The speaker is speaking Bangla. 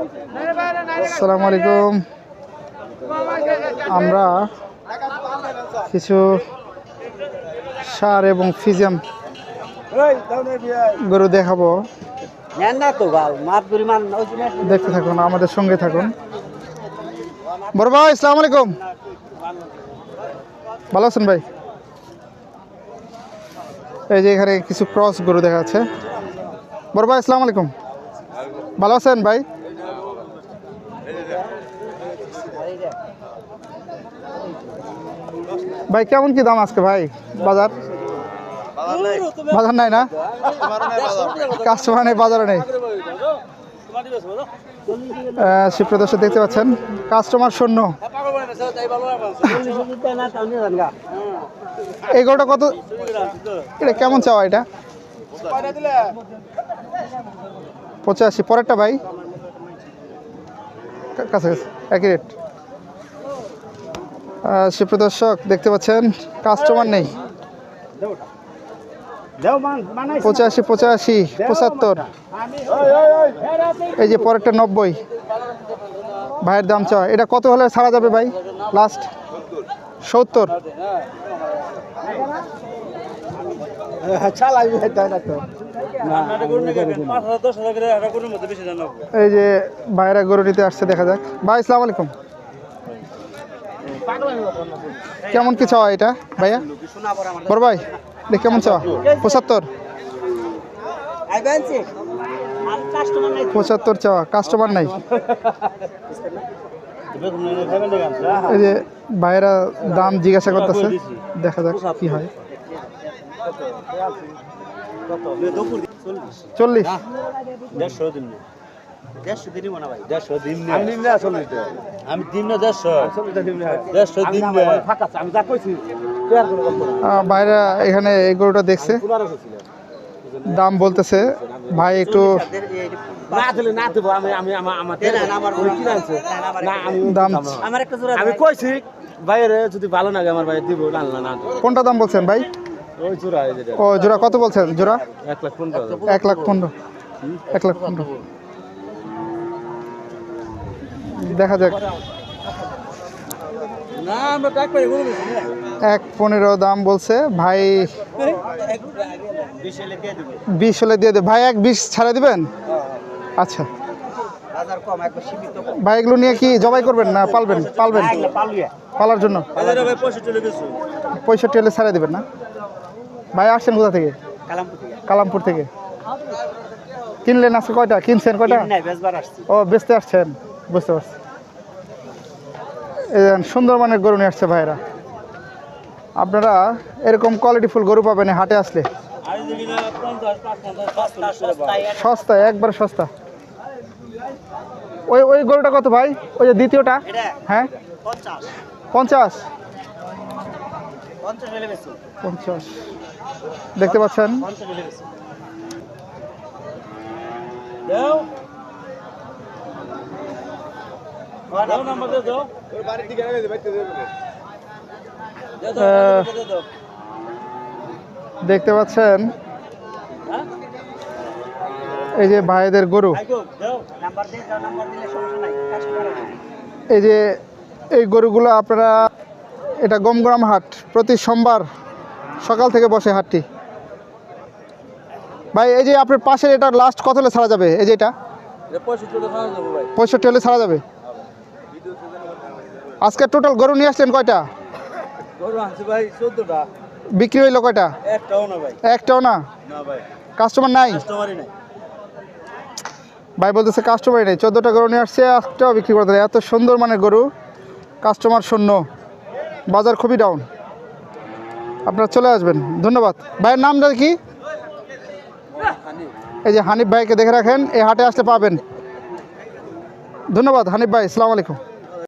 আসসালামু আলাইকুম। আমরা কিছু সার এবং ফিজিয়াম গরু দেখাবো। দেখতে থাকুন আমাদের সঙ্গে থাকুন। বড় ভাই আসসালামু আলাইকুম। ভালো আছেন ভাই? এই যে এখানে কিছু ক্রস গরু দেখা যাচ্ছে। বড় ভাই আসসালামু আলাইকুম। ভালো আছেন ভাই? ভাই, কেমন কি দাম আজকে ভাই? বাজার? বাজার নাই না? কাস্টমার নেই, বাজারে নেই। সুপ্রিয় দেখতে পাচ্ছেন কাস্টমার শূন্য। না তাও নিয়ে যান গা এই গরুটা কত? এটা কেমন চাওয়া এটা? পঁচাশি। পরেরটা ভাই? কা- কাছে কাছে একই রেট সুপ্রিয় দর্শক দেখতে পাচ্ছেন কাস্টমার নেই। পঁচাশি পঁচাশি পঁচাত্তর। এই যে পরেরটা নব্বই। ভাইয়ের দাম চাওয়া। এটা কত হলে ছাড়া যাবে ভাই? লাস্ট সত্তর। এই যে ভাইরা গরু নিতে আসছে দেখা যাক। ভাই আসসালামু আলাইকুম। কেমন কি চাওয়া এটা, ভাইয়া? বড় ভাই এটা কেমন চাওয়া? পঁচাত্তর? পঁচাত্তর চাওয়া কাস্টমার নাই। এই যে ভাইরা দাম জিজ্ঞাসা করতেছে, দেখা যাক কি হয়। চল্লিশ। দেড়শো দিনই মনে ভাই দেড়শো দিন আমি নিম না আমি দিন দেড়শো দেড়শো দিন আমি যা কইছি তুই আর কোনো গল্প না আহ, ভাইরা এখানে এই গরুটা দেখছে। দাম বলতেছে ভাই একটু না দিলে না আমি কইছি বাইরে যদি ভালো লাগে আমার ভাই দিব না কোনটা দাম বলছেন ভাই? ও জোড়া কত বলছেন? জোড়া? এক লাখ পনেরো। এক লাখ পনেরো। এক লাখ পনেরো। দেখা যাক। এক পনেরো দাম বলছে। ভাই বিশ দিয়ে দেবো হলে দিয়ে দে ভাই এক বিশ ছাড়া দিবেন? আচ্ছা। ভাই এগুলো নিয়ে কি জবাই করবেন না পালবেন? পালবেন? পালার জন্য? পঁয়ষট্টি হলে ছাড়া দিবেন না? ভাই আসছেন কোথা থেকে? কালামপুর থেকে। কিনলেন আজকে কয়টা? কিনছেন কয়টা? ও বেচতে আসছেন? বুঝতে পারছি। এই দেখেন, সুন্দর মানের গরু নিয়ে আসছে ভাইরা আপনারা এরকম কোয়ালিটিফুল গরু পাবেন হাটে আসলে। সস্তা একবার সস্তা। ওই ওই গরুটা কত ভাই? ওই যে দ্বিতীয়টা? হ্যাঁ? পঞ্চাশ। পঞ্চাশ? দেখতে পাচ্ছেন? দেখতে পাচ্ছেন? এই যে ভাইদের গরু। এই যে এই গরুগুলো আপনারা এটা গমগ্রাম হাট। প্রতি সোমবার সকাল থেকে বসে হাটটি। ভাই এই যে আপনার পাশের এটা লাস্ট কত হলে ছাড়া যাবে? এই যে এটা? পঁয়ষট্টি হলে ছাড়া যাবে? আজকে টোটাল গরু নিয়ে আসলেন কয়টা? বিক্রি হইল কয়টা? একটাও না ভাই। একটাও না? না ভাই। কাস্টমার নাই? কাস্টমারই নাই। ভাই বলতেছে কাস্টমারই নেই। চোদ্দোটা গরু নিয়ে আসছে একটাও বিক্রি করতে এত সুন্দর মানের গরু কাস্টমার শূন্য। বাজার খুবই ডাউন আপনারা চলে আসবেন। ধন্যবাদ। ভাইয়ের নামটা কি? এই যে হানিফ ভাইকে দেখে রাখেন এই হাটে আসলে পাবেন। ধন্যবাদ হানিফ ভাই আসসালামু আলাইকুম।